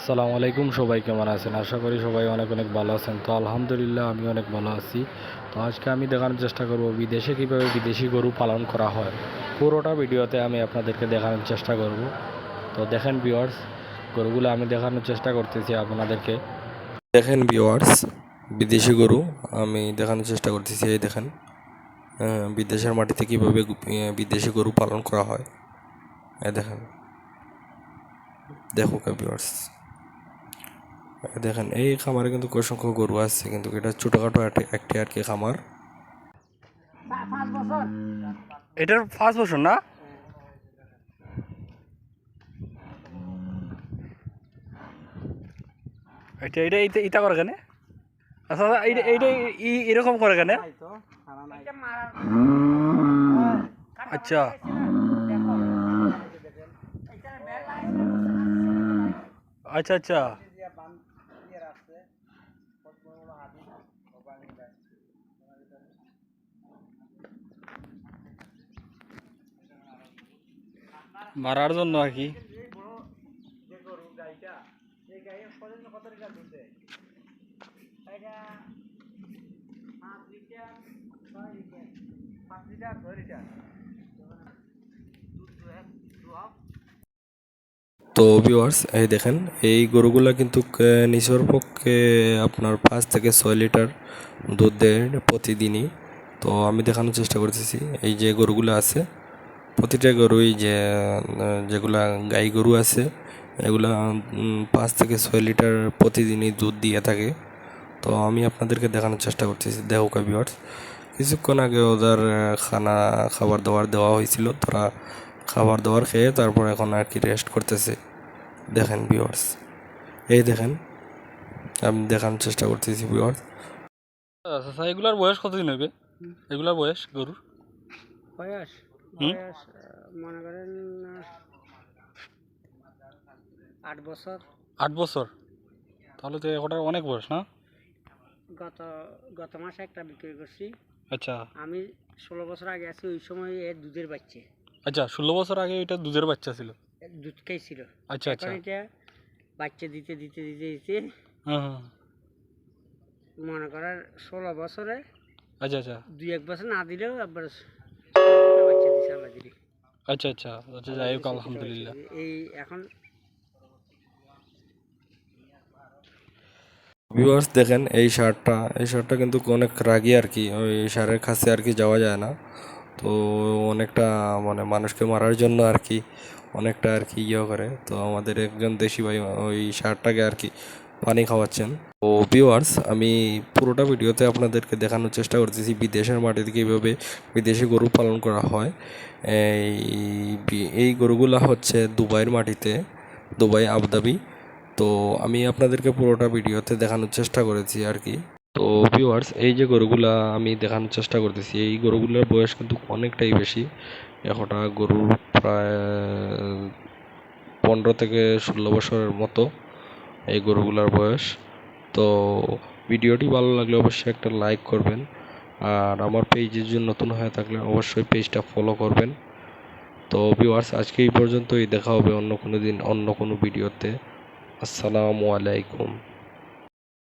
আসসালামু আলাইকুম, সবাই কেমন আছেন? আশা করি সবাই অনেক অনেক ভালো আছেন। তো আলহামদুলিল্লাহ, আমি অনেক ভালো আছি। তো আজকে আমি দেখানোর চেষ্টা করব বিদেশে কীভাবে বিদেশি গরু পালন করা হয়। পুরোটা ভিডিওতে আমি আপনাদেরকে দেখানোর চেষ্টা করব। তো দেখেন ভিওয়ার্স গরুগুলো আমি দেখানোর চেষ্টা করতেছি আপনাদেরকে। দেখেন ভিওয়ার্স বিদেশি গরু আমি দেখানোর চেষ্টা করতেছি, এই দেখেন। বিদেশের মাটিতে কীভাবে বিদেশি গরু পালন করা হয়। এ দেখেন। দেখো ভিওয়ার্স দেখেন এই খামারে কিন্তু অসংখ্য গরু আছে কিন্তু এটা ছোটোখাটো একটা- আর কি খামার। এটার পাঁচ বছর না? এটা এটা এটা এটা করে কেন? আচ্ছা আচ্ছা, এইটা এইটা এরকম করে কেন? আচ্ছা। আচ্ছা আচ্ছা। মারার জন্য আর কি। তো ভিউয়ার্স এই দেখেন, এই গরুগুলা কিন্তু নিজের পক্ষে আপনার পাঁচ থেকে ছয় লিটার দুধ দেয় প্রতিদিনই। তো আমি দেখানোর চেষ্টা করতেছি, এই যে গরুগুলো আছে প্রতিটা গরুই যে যেগুলা গাই গরু আছে এগুলা পাঁচ থেকে ছয় লিটার প্রতিদিনই দুধ দিয়ে থাকে। তো আমি আপনাদেরকে দেখানোর চেষ্টা করতেছি। দেহকা ভিউয়ার্স কিছুক্ষণ আগে ওদের খানা খাবার দাবার দেওয়া হয়েছিল। তারা খাবার দাবার খেয়ে তারপর এখন আর কি রেস্ট করতেছে। দেখেন ভিউয়ার্স এই দেখেন আমি দেখানোর চেষ্টা করতেছি ভিউয়ার্স আচ্ছা এগুলার বয়স কতদিন হবে এগুলার বয়স গরুর? বয়স? মনে করেন আট বছর। আট বছর? তাহলে তো ওটার অনেক বয়স না? গত গত মাসে একটা বিক্রি করছি। আচ্ছা। আমি ষোলো বছর আগে আছি ওই সময় এর দুধের বাচ্চা। আচ্ছা ষোলো বছর আগে এটা দুধের বাচ্চা ছিল? দুধ খাইছিল। আচ্ছা আচ্ছা। এটা বাচ্চা দিতে দিতে দিতে দিতে হ্যাঁ হ্যাঁ। মনে করার ষোলো বছরে আচ্ছা আচ্ছা। দুই এক বছর না দিলেও একবার আচ্ছা আচ্ছা আচ্ছা যাই হোক আলহামদুলিল্লাহ। এই এখন ভিউয়ার্স দেখেন এই শার্টটা এই শার্টটা কিন্তু অনেক রাগি আর কি। ওই শার্টের কাছে আর কি যাওয়া যায় না। তো অনেকটা মানে মানুষকে মারার জন্য আর কি অনেকটা আর কি ইয়ে করে। তো আমাদের একজন দেশি ভাই ওই শার্টটাকে আর কি পানি খাওয়াচ্ছেন। তো ভিউয়ার্স আমি পুরোটা ভিডিওতে আপনাদেরকে দেখানোর চেষ্টা করতেছি বিদেশের মাটিতে কীভাবে বিদেশি গরু পালন করা হয়। এই এই গরুগুলা হচ্ছে দুবাইয়ের মাটিতে, দুবাই, আবুধাবি। তো আমি আপনাদেরকে পুরোটা ভিডিওতে দেখানোর চেষ্টা করেছি আর কি। তো ভিউয়ার্স এই যে গরুগুলা আমি দেখানোর চেষ্টা করতেছি, এই গরুগুলোর বয়স কিন্তু অনেকটাই বেশি। একটা গরুর প্রায়, পনেরো থেকে ষোলো বছরের মতো। এই গরুগুলার বয়স। তো ভিডিওটি ভালো লাগলে অবশ্যই একটা লাইক করবেন। আর আমার পেজের জন্য নতুন হয়ে থাকলে অবশ্যই পেজটা ফলো করবেন। তো ভিউয়ার্স আজকে এই পর্যন্তই। দেখা হবে অন্য কোনো দিন, অন্য কোনো ভিডিওতে আসসালামু আলাইকুম।